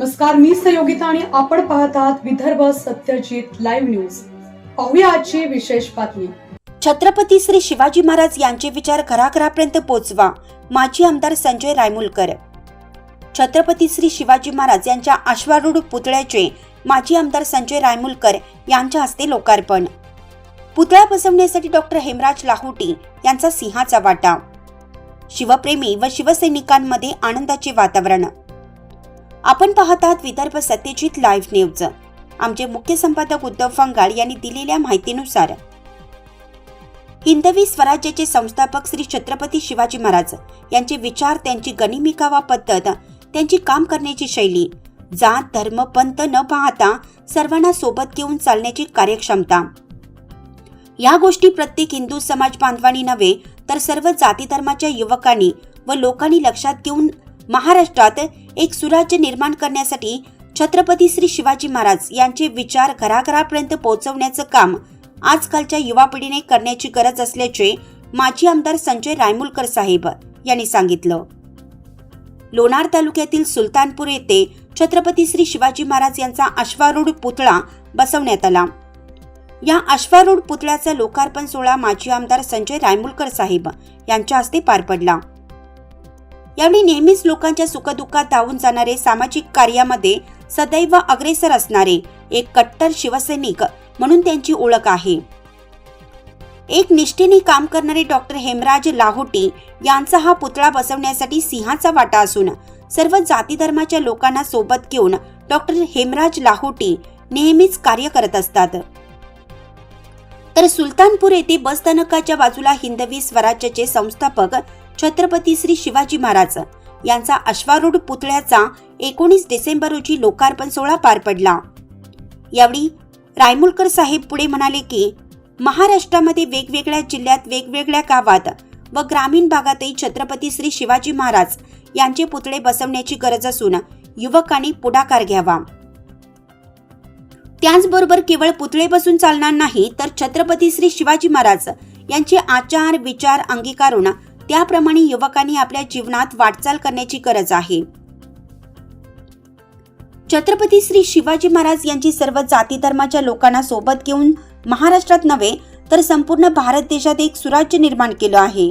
नमस्कार मी सहयोगिता आणि आपण पाहत आहात विदर्भ सत्यजित लाईव्ह न्यूज. पाहूया आजची विशेष बातमी. छत्रपती श्री शिवाजी महाराज यांचे विचार घराघरापर्यंत पोचवा. माजी आमदार संजय रायमुलकर. छत्रपती श्री शिवाजी महाराज यांच्या अश्वारूढ पुतळ्याचे माजी आमदार संजय रायमुलकर यांच्या हस्ते लोकार्पण. पुतळा बसवण्यासाठी डॉक्टर हेमराज लाहोटी यांचा सिंहाचा वाटा. शिवप्रेमी व शिवसैनिकांमध्ये आनंदाचे वातावरण. आपण पाहत आहात विदर्भ सत्यजित लाईव्ह न्यूज आमचे मुख्य संपादक उद्धव फंगाळ यांनी दिलेल्या माहितीनुसार हिंदवी स्वराज्याचे संस्थापक श्री छत्रपती शिवाजी महाराज यांचे विचार त्यांची गणिमिका वा पद्धत त्यांची काम करण्याची शैली जात धर्म पंथ न पाहता सर्वांना सोबत घेऊन चालण्याची कार्यक्षमता. या गोष्टी प्रत्येक हिंदू समाज बांधवांनी नव्हे तर सर्व जाती धर्माच्या युवकांनी व लोकांनी लक्षात घेऊन महाराष्ट्रात एक सुराज्य निर्माण करण्यासाठी छत्रपती श्री शिवाजी महाराज यांचे विचार घराघरापर्यंत पोहोचवण्याचं काम आजकालच्या युवा पिढीने करण्याची गरज असल्याचे माजी आमदार संजय रायमुलकर साहेब यांनी सांगितलं. लोणार तालुक्यातील सुलतानपूर येथे छत्रपती श्री शिवाजी महाराज यांचा अश्वारूढ पुतळा बसवण्यात आला. या अश्वारूढ पुतळ्याचा लोकार्पण सोहळा माजी आमदार संजय रायमुलकर साहेब यांच्या हस्ते पार पडला. यावेळी नेहमीच लोकांच्या सुखदुःखात धावून जाणारे सामाजिक कार्यामध्ये सदैव अग्रेसर असणारे एक कट्टर शिवसैनिक म्हणून त्यांची ओळख आहे. एक निष्ठेने काम करणारे डॉक्टर हेमराज लाहोटी यांचा हा पुतळा बसवण्यासाठी सिंहाचा वाटा असून सर्व जाती धर्माच्या लोकांना सोबत घेऊन डॉक्टर हेमराज लाहोटी नेहमीच कार्य करत असतात. तर सुलतानपूर येथे बसस्थानकाच्या बाजूला हिंदवी स्वराज्याचे संस्थापक छत्रपती श्री शिवाजी महाराज यांचा अश्वारूढ पुतळ्याचा एकोणीस डिसेंबर रोजी लोकार्पण सोहळा पार पडला. यावेळी रायमुलकर साहेब पुढे म्हणाले की महाराष्ट्रामध्ये वेगवेगळ्या जिल्ह्यात वेगवेगळ्या गावात व ग्रामीण भागातही छत्रपती श्री शिवाजी महाराज यांचे पुतळे बसवण्याची गरज असून युवकांनी पुढाकार घ्यावा. त्याचबरोबर केवळ पुतळे बसून चालणार नाही तर छत्रपती श्री शिवाजी महाराज यांचे आचार विचार अंगीकारून त्याप्रमाणे युवकांनी आपल्या जीवनात वाटचाल करण्याची गरज आहे. छत्रपती श्री शिवाजी महाराज यांची सर्व जाती धर्माच्या लोकांना सोबत घेऊन महाराष्ट्रात नव्हे तर संपूर्ण भारत देशात एक सुराज्य निर्माण केलं आहे.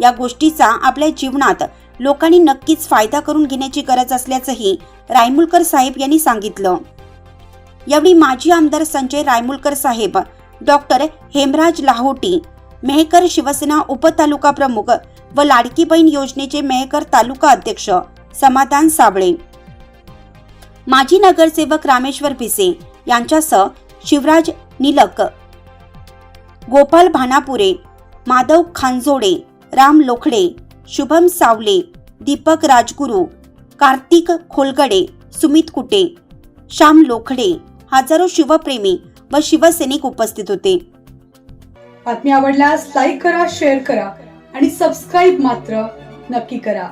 या गोष्टीचा आपल्या जीवनात लोकांनी नक्कीच फायदा करून घेण्याची गरज असल्याचंही रायमुलकर साहेब यांनी सांगितलं. यावेळी माजी आमदार संजय रायमुलकर साहेब डॉक्टर हेमराज लाहोटी मेहकर शिवसेना उपतालुका प्रमुख व लाडकी बहीण योजनेचे मेहकर तालुका अध्यक्ष समाधान साबळे. माजी नगरसेवक रामेश्वर भिसे यांच्यासह शिवराज निलक गोपाल भानापुरे माधव खांजोडे राम लोखडे शुभम सावले दीपक राजगुरू कार्तिक खोलगडे सुमित कुटे श्याम लोखडे हजारो शिवप्रेमी व शिवसैनिक उपस्थित होते. बातमी आवडल्यास लाईक करा शेअर करा आणि सबस्क्राईब मात्र नक्की करा.